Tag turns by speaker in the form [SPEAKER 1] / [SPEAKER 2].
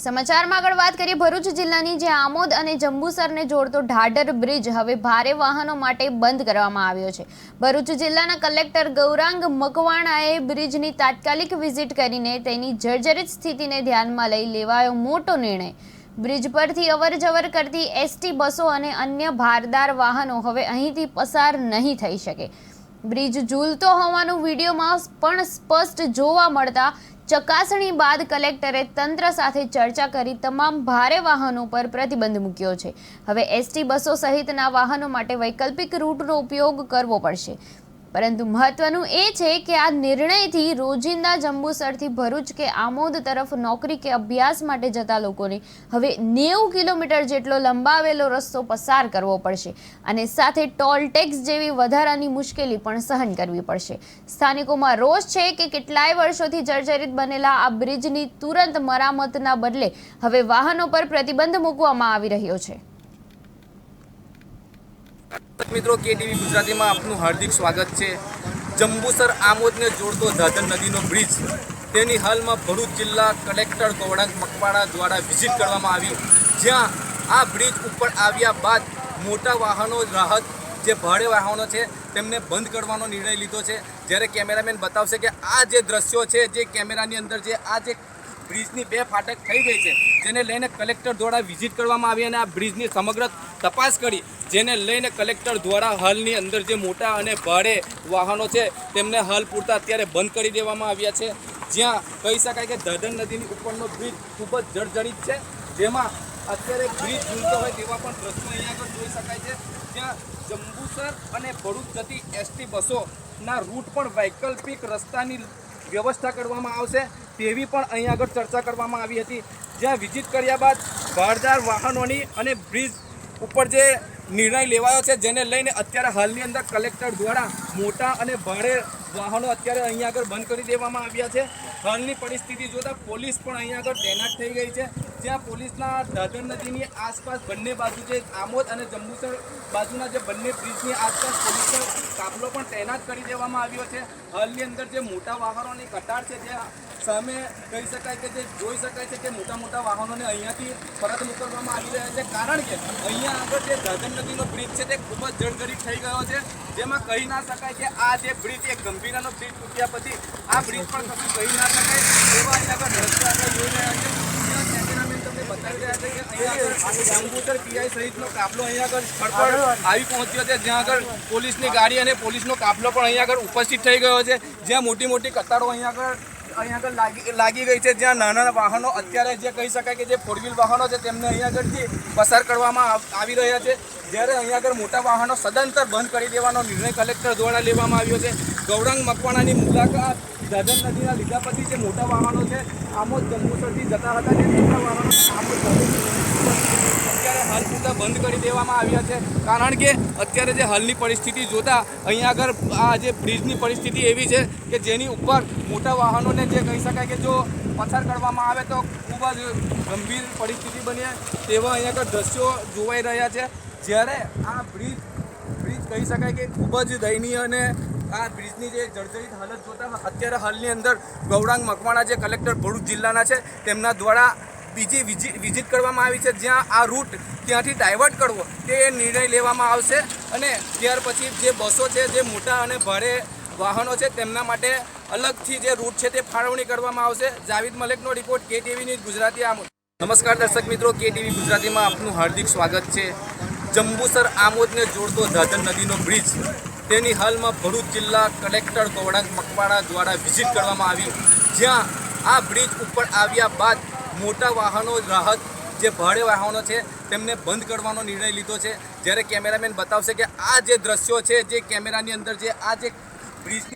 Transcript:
[SPEAKER 1] સમાચારમાં આગળ વાત કરીએ, ભરૂચ જિલ્લાની જે આમોદ અને જંબુસરને જોડતો ઢાઢર બ્રિજ હવે ભારે વાહનો માટે બંધ કરવામાં આવ્યો છે. ભરૂચ જિલ્લાના કલેક્ટર ગૌરાંગ મકવાણાએ બ્રિજની તાત્કાલિક વિઝિટ કરીને તેની જર્જરિત સ્થિતિને ધ્યાનમાં લઈ લેવાયો મોટો નિર્ણય. બ્રિજ પરથી અવર જવર કરતી એસટી બસો અને અન્ય ભારદાર વાહનો હવે અહીંથી પસાર નહીં થઈ શકે. બ્રિજ ઝૂલતો હોવાનું વિડીયોમાં પણ સ્પષ્ટ જોવા મળતા ચકાસણી બાદ કલેક્ટરે તંત્ર સાથે ચર્ચા કરી તમામ ભારે વાહનો પર પ્રતિબંધ મૂક્યો છે. હવે એસટી બસો સહિતના વાહનો માટે વૈકલ્પિક રૂટનો ઉપયોગ કરવો પડશે. પરંતુ મહત્વનું એ છે કે આ નિર્ણયથી રોજિંદા જંબુસરથી ભરૂચ કે આમોદ તરફ નોકરી કે અભ્યાસ માટે જતા લોકોને હવે નેવું કિલોમીટર જેટલો લંબાવેલો રસ્તો પસાર કરવો પડશે અને સાથે ટોલ ટેક્સ જેવી વધારાની મુશ્કેલી પણ સહન કરવી પડશે. સ્થાનિકોમાં રોષ છે કે કેટલાય વર્ષોથી જર્જરિત બનેલા આ બ્રિજની તુરંત મરામતના બદલે હવે વાહનો પર પ્રતિબંધ મૂકવામાં આવી રહ્યો છે.
[SPEAKER 2] દર્શક મિત્રો કે ટીવી ગુજરાતીમાં આપનું હાર્દિક સ્વાગત છે. જંબુસર આમોદને જોડતો દાદર નદીનો બ્રિજ, તેની હાલમાં ભરૂચ જિલ્લા કલેક્ટર ગૌડાંગ મકવાણા દ્વારા વિઝિટ કરવામાં આવી જ્યાં આ બ્રિજ ઉપર આવ્યા બાદ મોટા વાહનો રાહત, જે ભાડે વાહનો છે, તેમને બંધ કરવાનો નિર્ણય લીધો છે. જ્યારે કેમેરામેન બતાવશે કે આ જે દ્રશ્યો છે, જે કેમેરાની અંદર જે આ જે બ્રિજની બે ફાટક થઈ ગઈ છે, જેને લઈને કલેક્ટર દ્વારા વિઝિટ કરવામાં આવી અને આ બ્રિજની સમગ્ર તપાસ કરી જેને લઈને કલેક્ટર દ્વારા હાલની અંદર જે મોટા અને ભારે વાહનો છે, તેમને હાલ પૂરતા અત્યારે બંધ કરી દેવામાં આવ્યા છે. જ્યાં કહી શકાય કે દર્દન નદીની ઉપરનો બ્રિજ ખૂબ જ જર્જરિત છે. જેમાં અત્યારે બ્રિજ ઝૂલતો હોય તેવા પણ દ્રશ્યો અહીંયા આગળ જોઈ શકાય છે. જ્યાં જંબુસર અને ભરૂચ જતી એસટી બસોના રૂટ પણ વૈકલ્પિક રસ્તાની વ્યવસ્થા કરવામાં આવશે, તેવી પણ અહીં આગળ ચર્ચા કરવામાં આવી હતી. જ્યાં વિઝિટ કર્યા બાદ ભારદાર વાહનોની અને બ્રિજ ઉપર જે નિર્ણય લેવાયો છે, જેને લઈને અત્યારે હાલની અંદર કલેક્ટર દ્વારા મોટા અને ભારે વાહનો અત્યારે અહીં આગળ બંધ કરી દેવામાં આવ્યા છે. હાલની પરિસ્થિતિ જોતાં પોલીસ પણ અહીં આગળ તૈનાત થઈ ગઈ છે. જ્યાં પોલીસના દાદર નદીની આસપાસ બંને બાજુ જે આમોદ અને જંબુસર બાજુના જે બંને બ્રિજની આસપાસ પોલીસનો કાફલો પણ તૈનાત કરી દેવામાં આવ્યો છે. હાલની અંદર જે મોટા વાહનોની કટાર છે, જે સામે કહી શકાય કે જે જોઈ શકાય છે કે મોટા મોટા વાહનોને અહીંયાથી પરત મોકલવામાં આવી રહ્યા છે. કારણ કે અહીંયા આગળ જે દાદર નદીનો બ્રિજ છે, તે ખૂબ જ જર્જરિત થઈ ગયો છે. જેમાં કહી ના શકાય કે આ જે બ્રિજ એ ગંભીરાનો બ્રિજ તૂટ્યા પછી આ બ્રિજ પણ કશું કહી ના શકાય. એવા અહીં આગળ રસ્તા આપણે જોઈ રહ્યા છે જ્યાં કેમેરામેન તમને બતાવી આગળ પીઆઈ સહિતનો કાફલો અહીંયા આગળ સ્થળ આવી પહોંચ્યો છે. જ્યાં આગળ પોલીસની ગાડી અને પોલીસનો કાફલો પણ અહીંયા આગળ ઉપસ્થિત થઈ ગયો છે. જ્યાં મોટી મોટી કતારો અહીંયા આગળ અહીંયા આગળ લાગી લાગી ગઈ છે. જ્યાં નાના નાના વાહનો અત્યારે જે કહી શકાય કે જે ફોર વ્હીલ વાહનો છે તેમને અહીંયા આગળથી પસાર કરવામાં આવી રહ્યા છે. જ્યારે અહીંયા આગળ મોટા વાહનો સદંતર બંધ કરી દેવાનો નિર્ણય કલેક્ટર દ્વારા લેવામાં આવ્યો છે. ગૌરંગ મકવાણાની મુલાકાત દાદર નદીના લીધા પછી જે મોટા વાહનો છે આમોદ જંબુસરથી જતા હતા. જે મોટા વાહનો આમોદ અત્યારે હાલ પૂરતા બંધ કરી દેવામાં આવ્યા છે. કારણ કે અત્યારે જે હાલની પરિસ્થિતિ જોતા, અહીંયા આગળ આ જે બ્રિજની પરિસ્થિતિ એવી છે કે જેની ઉપર મોટા વાહનોને જે કહી શકાય કે જો પસાર કરવામાં આવે તો ખૂબ જ ગંભીર પરિસ્થિતિ બને તેવા અહીંયા આગળ દ્રશ્યો જોવાઈ રહ્યા છે. જ્યારે આ બ્રિજ બ્રિજ કહી શકાય કે ખૂબ જ દયનીય અને આ બ્રિજની જે જર્જરિત હાલત જોતા અત્યારે હાલની અંદર ગૌરાંગ મકવાણા જે કલેક્ટર ભરૂચ જિલ્લાના છે, તેમના દ્વારા બીજી વિઝિટ કરવામાં આવી છે, જ્યાં આ રૂટ ત્યાંથી ડાયવર્ટ કરવો તે નિર્ણય લેવામાં આવશે અને ત્યાર પછી જે બસો છે, જે મોટા અને ભારે વાહનો છે, તેમના માટે અલગથી જે રૂટ છે તે ફાળવણી કરવામાં આવશે. Javid મલેકનો report K TV news Gujarati Amod. નમસ્કાર દર્શક મિત્રો કે ટીવી ગુજરાતીમાં આપનું હાર્દિક સ્વાગત છે. જંબુસર આમોદને જોડતો દાદર નદીનો બ્રિજ તેની હાલમાં ભરૂચ જિલ્લા કલેક્ટર ગૌડાંગ મકવાણા દ્વારા વિઝિટ કરવામાં આવી. જ્યાં આ બ્રિજ ઉપર આવ્યા બાદ મોટા વાહનો રાહત, જે ભાડે વાહનો છે, તેમને બંધ કરવાનો નિર્ણય લીધો છે. જ્યારે કેમેરામેન બતાવશે કે આ જે દ્રશ્યો છે, જે કેમેરાની અંદર જે આ જે બ્રિજની